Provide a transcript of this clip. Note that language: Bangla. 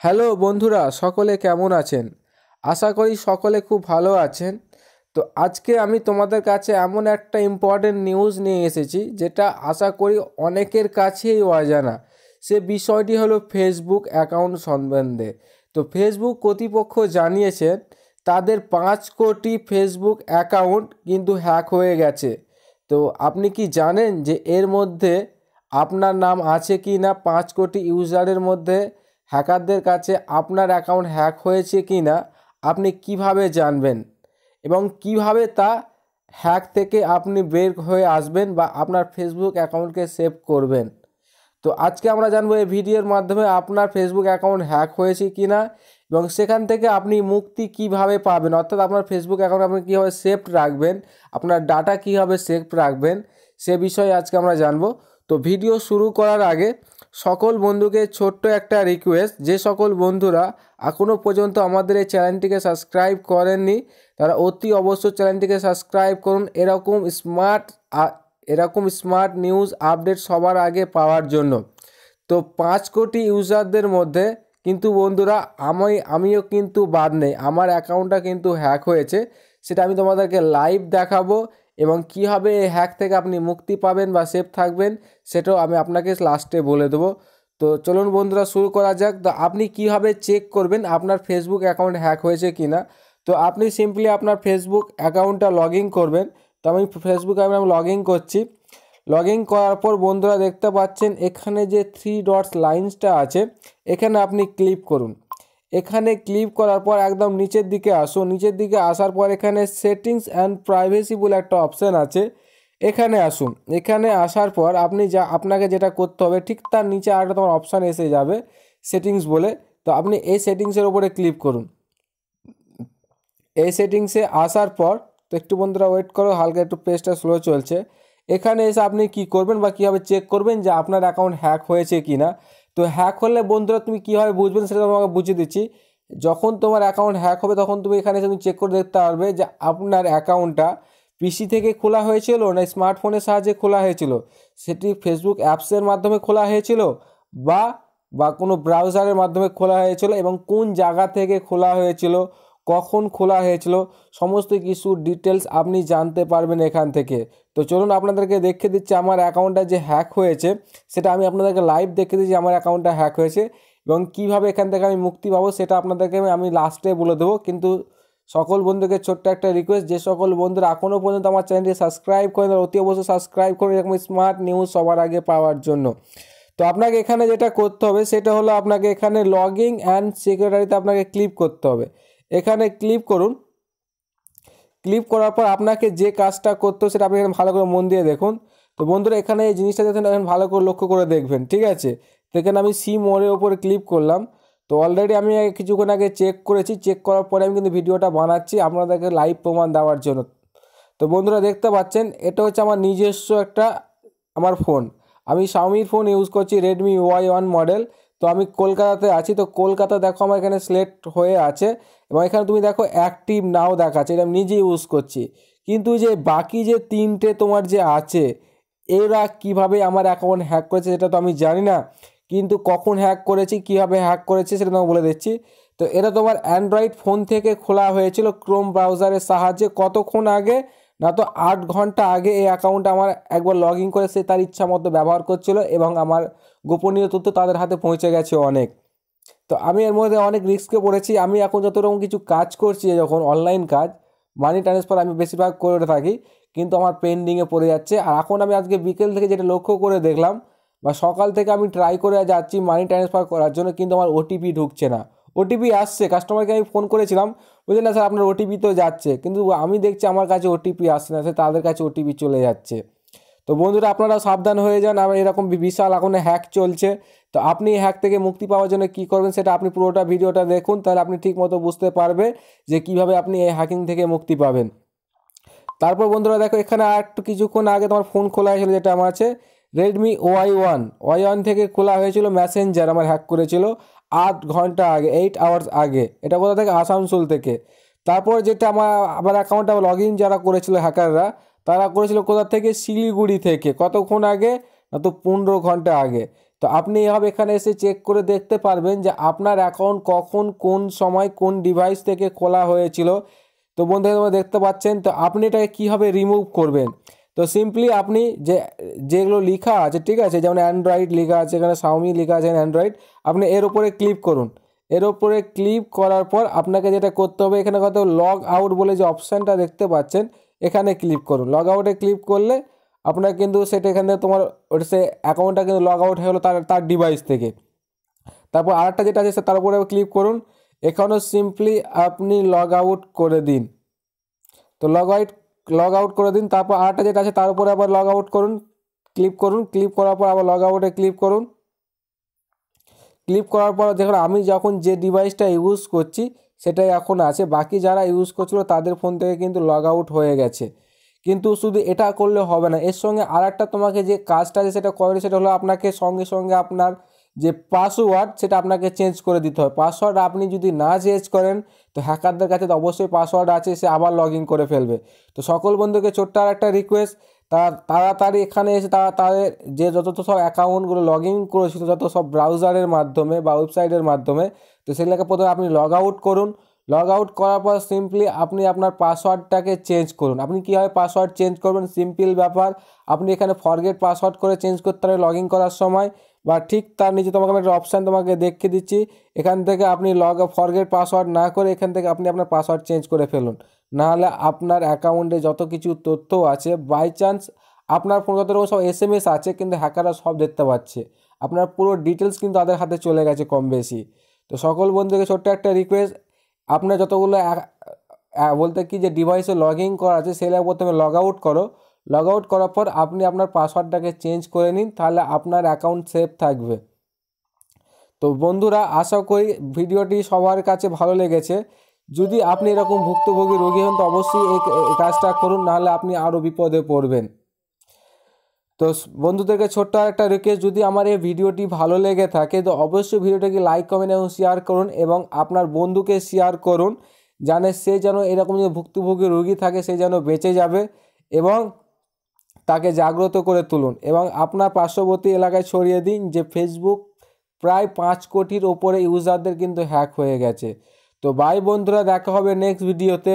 হ্যালো বন্ধুরা, সকলে কেমন আছেন? আশা করি সকলে খুব ভালো আছেন। তো আজকে আমি তোমাদের কাছে এমন একটা ইম্পর্টেন্ট নিউজ নিয়ে এসেছি, যেটা আশা করি অনেকের কাছেই অজানা। সে বিষয়টি হলো ফেসবুক অ্যাকাউন্ট সম্বন্ধে। তো ফেসবুক কর্তৃপক্ষ জানিয়েছেন তাদের পাঁচ কোটি ফেসবুক অ্যাকাউন্ট কিন্তু হ্যাক হয়ে গেছে। তো আপনি কি জানেন যে এর মধ্যে আপনার নাম আছে কি না পাঁচ কোটি ইউজারের মধ্যে? হ্যাকারদের কাছে আপনার অ্যাকাউন্ট হ্যাক হয়েছে কি না আপনি কীভাবে জানবেন? এবং কীভাবে তা হ্যাক থেকে আপনি বের হয়ে আসবেন বা আপনার ফেসবুক অ্যাকাউন্টকে সেভ করবেন? তো আজকে আমরা জানব এই ভিডিওর মাধ্যমে আপনার ফেসবুক অ্যাকাউন্ট হ্যাক হয়েছে কি না এবং সেখান থেকে আপনি মুক্তি কীভাবে পাবেন? অর্থাৎ আপনার ফেসবুক অ্যাকাউন্ট আপনি কীভাবে সেফ রাখবেন? আপনার ডাটা কীভাবে সেফ রাখবেন? সে বিষয়ে আজকে আমরা জানব। তো ভিডিও শুরু করার আগে সকল বন্ধুকে ছোট্ট একটা রিকোয়েস্ট যে সকল বন্ধুরা এখনও পর্যন্ত আমাদের এই চ্যানেলটিকে সাবস্ক্রাইব করেননি, তারা অতি অবশ্যই চ্যানেলটিকে সাবস্ক্রাইব করুন। এরকম স্মার্ট এরকম স্মার্ট নিউজ আপডেট সবার আগে পাওয়ার জন্য। তো পাঁচ কোটি ইউজারদের মধ্যে কিন্তু বন্ধুরা, আমি, আমিও কিন্তু বাদ নেই। আমার অ্যাকাউন্টটা কিন্তু হ্যাক হয়েছে। সেটা আমি তোমাদেরকে লাইভ দেখাবো। এবং কীভাবে এই হ্যাক থেকে আপনি মুক্তি পাবেন বা সেফ থাকবেন, সেটাও আমি আপনাকে লাস্টে বলে দেবো। তো চলুন বন্ধুরা, শুরু করা যাক। তো আপনি কীভাবে চেক করবেন, আপনার ফেসবুক অ্যাকাউন্ট হ্যাক হয়েছে কি না তো আপনি সিম্পলি আপনার ফেসবুক অ্যাকাউন্টটা লগ করবেন। তো আমি ফেসবুকে আমি লগ করছি। লগ করার পর বন্ধুরা দেখতে পাচ্ছেন, এখানে যে থ্রি ডটস লাইন্সটা আছে, এখানে আপনি ক্লিক করুন। এখানে ক্লিক করার পর একদম নিচের দিকে আসো। নিচের দিকে আসার পর এখানে সেটিংস অ্যান্ড প্রাইভেসি বলে একটা অপশান আছে। এখানে আসুন। এখানে আসার পর আপনি যা, আপনাকে যেটা করতে হবে, ঠিক তার নিচে আরেকটা তোমার অপশান এসে যাবে, সেটিংস বলে। তো আপনি এই সেটিংসের ওপরে ক্লিক করুন। এই সেটিংসে আসার পর, তো একটু বন্ধুরা ওয়েট করো, হালকা একটু পেজটা স্লো চলছে। এখানে এসে আপনি কি করবেন বা কীভাবে চেক করবেন যে আপনার অ্যাকাউন্ট হ্যাক হয়েছে কি না তো হ্যাক হলে বন্ধুরা তুমি কীভাবে বুঝবেন সেটা তোমাকে বুঝিয়ে দিচ্ছি। যখন তোমার অ্যাকাউন্ট হ্যাক হবে তখন তুমি এখানে তুমি চেক করে দেখতে পারবে যে আপনার অ্যাকাউন্টটা পিসি থেকে খোলা হয়েছিল না স্মার্টফোনের সাহায্যে খোলা হয়েছিল? সেটি ফেসবুক অ্যাপসের মাধ্যমে খোলা হয়েছিল বা বা কোনো ব্রাউজারের মাধ্যমে খোলা হয়েছিল এবং কোন জায়গা থেকে খোলা হয়েছিল কখন খোলা হয়েছিল, সমস্ত কিছু ডিটেলস আপনি জানতে পারবেন এখান থেকে। তো চলুন আপনাদেরকে দেখে দিচ্ছি আমার অ্যাকাউন্টটা যে হ্যাক হয়েছে, সেটা আমি আপনাদেরকে লাইভ দেখে দিচ্ছি আমার অ্যাকাউন্টটা হ্যাক হয়েছে এবং কীভাবে এখান থেকে আমি মুক্তি পাবো সেটা আপনাদেরকে আমি লাস্টে বলে দেবো। কিন্তু সকল বন্ধুকে ছোট্ট একটা রিকোয়েস্ট যে সকল বন্ধুরা এখনও পর্যন্ত আমার চ্যানেলটি সাবস্ক্রাইব করেন অতি অবশ্যই সাবস্ক্রাইব করুন এরকম স্মার্ট নিউজ সবার আগে পাওয়ার জন্য। তো আপনাকে এখানে যেটা করতে হবে, সেটা হলো আপনাকে এখানে লগিং অ্যান্ড সিকিউরিটিতে আপনাকে ক্লিক করতে হবে। এখানে ক্লিক করুন। ক্লিক করার পর আপনাকে যে কাজটা করতে সেটা আপনি এখানে ভালো করে মন দিয়ে দেখুন। তো বন্ধুরা, এখানে এই জিনিসটা যাতে এখন ভালো করে লক্ষ্য করে দেখবেন, ঠিক আছে? তো এখানে আমি সি মোড়ের ওপরে ক্লিক করলাম। তো অলরেডি আমি কিছুক্ষণ আগে চেক করেছি। চেক করার পরে আমি কিন্তু ভিডিওটা বানাচ্ছি আপনাদেরকে লাইভ প্রমাণ দেওয়ার জন্য। তো বন্ধুরা, দেখতে পাচ্ছেন, এটা হচ্ছে আমার নিজস্ব একটা আমার ফোন আমি শাওমির ফোন ইউজ করছি রেডমি ওয়াই ওয়ান মডেল তো আমি কলকাতাতে আছি। তো কলকাতা দেখো আমার এখানে সিলেক্ট হয়ে আছে। এবং এখানে তুমি দেখো অ্যাক্টিভ নাও দেখাচ্ছে, এটা আমি নিজে ইউজ করছি। কিন্তু যে বাকি যে তিনটে তোমার যে আছে, এরা কীভাবে আমার অ্যাকাউন্ট হ্যাক করেছে সেটা তো আমি জানি না, কিন্তু কখন হ্যাক করেছি, কীভাবে হ্যাক করেছে সেটা তোমাকে বলে দিচ্ছি। তো এটা তোমার অ্যান্ড্রয়েড ফোন থেকে খোলা হয়েছিল ক্রোম ব্রাউজারের সাহায্যে কতক্ষণ আগে, না তো আট ঘণ্টা আগে এই অ্যাকাউন্টটা আমার একবার লগ ইন করে সে তার ইচ্ছা মতো ব্যবহার করছিল এবং আমার গোপনীয় তথ্য তাদের হাতে পৌঁছে গেছে অনেক। তো আমি এর মধ্যে অনেক রিস্কে পড়েছি। আমি এখন যত রকম কিছু কাজ করছি যখন অনলাইন কাজ মানি ট্রান্সফার আমি বেশিরভাগ করে থাকি, কিন্তু আমার পেন্ডিংয়ে পড়ে যাচ্ছে। আর এখন আমি আজকে বিকেল থেকে যেটা লক্ষ্য করে দেখলাম, বা সকাল থেকে আমি ট্রাই করে যাচ্ছি মানি ট্রান্সফার করার জন্য, কিন্তু আমার ওটিপি ঢুকছে না। ওটিপি আসছে কাস্টমারকে আমি ফোন করেছিলাম বুঝলেন না স্যার আপনার ওটিপি তো যাচ্ছে। কিন্তু আমি দেখছি আমার কাছে ওটিপি আসছে না, সে তাদের কাছে ওটিপি চলে যাচ্ছে। তো বন্ধুরা আপনারা সাবধান হয়ে যান, আবার এরকম বিশাল এখন হ্যাক চলছে। তো আপনি হ্যাক থেকে মুক্তি পাওয়ার জন্য কী করবেন সেটা আপনি পুরোটা ভিডিওটা দেখুন, তাহলে আপনি ঠিক মতো বুঝতে পারবে যে কীভাবে আপনি এই হ্যাকিং থেকে মুক্তি পাবেন। তারপর বন্ধুরা দেখো, এখানে আর একটু কিছুক্ষণ আগে তোমার ফোন খোলা হয়েছিল, যেটা আমার আছে Redmi Y one Y one থেকে খোলা হয়েছিল ম্যাসেঞ্জার আমার হ্যাক করেছিল আট ঘণ্টা আগে এইট আওয়ার্স আগে। এটা কোথা থেকে? আসানসোল থেকে। তারপর যেটা আমার আমার অ্যাকাউন্টটা লগ ইন যারা করেছিল হ্যাকাররা তারা করেছিল কোথা থেকে? শিলিগুড়ি থেকে। কতক্ষণ আগে? না তো পনেরো ঘণ্টা আগে। তো আপনি এভাবে এখানে এসে চেক করে দেখতে পারবেন যে আপনার অ্যাকাউন্ট কখন, কোন সময়, কোন ডিভাইস থেকে খোলা হয়েছিল। তো বন্ধুরা, তোমরা দেখতে পাচ্ছেন, তো আপনি এটাকে কীভাবে রিমুভ করবেন? তো সিম্পলি আপনি যে, যেগুলো লেখা আছে, ঠিক আছে? যেমন অ্যান্ড্রয়েড লেখা আছে, এখানে সাউমি লেখা আছে অ্যান্ড্রয়েড আপনি এর উপরে ক্লিক করুন। এর উপরে ক্লিক করার পর আপনাকে যেটা করতে হবে, এখানে কত? লগ আউট বলে যে অপশানটা দেখতে পাচ্ছেন। এখানে ক্লিক করুন। লগ আউটে ক্লিক করলে আপনার কিন্তু সেটা এখানে তোমার ওটা সে অ্যাকাউন্টটা কিন্তু লগ আউট হয়ে গেলো তার তার ডিভাইস থেকে। তারপর আরেকটা যেটা আছে তার উপরে ক্লিক করুন। এখানেও সিম্পলি আপনি লগ আউট করে দিন। তো লগ আউট লগ আউট করে দিন। তারপর আরেকটা যেটা আছে তার উপরে আবার লগ আউট করুন। ক্লিক করুন। ক্লিক করার পর আবার লগ আউটে ক্লিক করুন। ক্লিক করার পর দেখুন আমি যখন যে ডিভাইসটা ইউজ করছি সেটাই এখন আছে। বাকি যারা ইউজ করছিল তাদের ফোন থেকে কিন্তু লগ আউট হয়ে গেছে। কিন্তু শুধু এটা করলে হবে না। এর সঙ্গে আর একটা তোমাকে যে কাজটা আছে সেটা করে সেটা হলো আপনাকে সঙ্গে সঙ্গে আপনার যে পাসওয়ার্ড সেটা আপনাকে চেঞ্জ করে দিতে হয় পাসওয়ার্ড আপনি যদি না চেঞ্জ করেন, তো হ্যাকারদের কাছে তো অবশ্যই পাসওয়ার্ড আছে, সে আবার লগ করে ফেলবে। তো সকল বন্ধুকে ছোট্ট আর একটা রিকোয়েস্ট তার, তাড়াতাড়ি এখানে এসে তারা তাদের যে যত সব অ্যাকাউন্টগুলো লগ ইন করেছিল, যত সব ব্রাউজারের মাধ্যমে বা ওয়েবসাইটের মাধ্যমে, তো সেগুলোকে প্রথমে আপনি লগ আউট করুন। লগ আউট করার পর সিম্পলি আপনি আপনার পাসওয়ার্ডটাকে চেঞ্জ করুন। আপনি কীভাবে পাসওয়ার্ড চেঞ্জ করবেন? সিম্পল ব্যাপার। আপনি এখানে ফরগেট পাসওয়ার্ড করে চেঞ্জ করতে হবে লগ ইন করার সময় বা ঠিক তার নিচে তোমাকে আমি একটা অপশান তোমাকে দেখিয়ে দিচ্ছি। এখান থেকে আপনি লগ ফরগেট পাসওয়ার্ড না করে এখান থেকে আপনি আপনার পাসওয়ার্ড চেঞ্জ করে ফেলুন। নাহলে আপনার অ্যাকাউন্টে যত কিছু তথ্য আছে বাই চান্স আপনার ফোন যত সব এস এম এস আছে, কিন্তু হ্যাকাররা সব দেখতে পাচ্ছে। আপনার পুরো ডিটেলস কিন্তু তাদের হাতে চলে গেছে কম বেশি। তো সকল বন্ধুকে ছোট্ট একটা রিকোয়েস্ট আপনার যতগুলো বলতে কি যে ডিভাইসে লগ ইন করা আছে, সেগুলো প্রথমে লগ আউট করো। লগ আউট করার পর আপনি আপনার পাসওয়ার্ডটাকে চেঞ্জ করে নিন, তাহলে আপনার অ্যাকাউন্ট সেফ থাকবে। তো বন্ধুরা, আশা করি ভিডিওটি সবার কাছে ভালো লেগেছে। যদি আপনি এরকম ভুক্তভোগী রোগী হন, তো অবশ্যই এই কাজটা করুন, নাহলে আপনি আরও বিপদে পড়বেন। তো বন্ধুদেরকে ছোট্ট একটা রিকোয়েস্ট যদি আমার এই ভিডিওটি ভালো লেগে থাকে, তো অবশ্যই ভিডিওটাকে লাইক কমেন্ট এবং শেয়ার করুন এবং আপনার বন্ধুকে শেয়ার করুন, জানে সে যেন এরকম যে ভুক্তভোগী রোগী থাকে, সে যেন বেঁচে যাবে এবং তাকে জাগ্রত করে তুলুন এবং আপনার পার্শ্ববর্তী এলাকায় ছড়িয়ে দিন যে ফেসবুক প্রায় পাঁচ কোটির ওপরে ইউজারদের কিন্তু হ্যাক হয়ে গেছে। তো বাই বন্ধুরা, দেখা হবে নেক্সট ভিডিওতে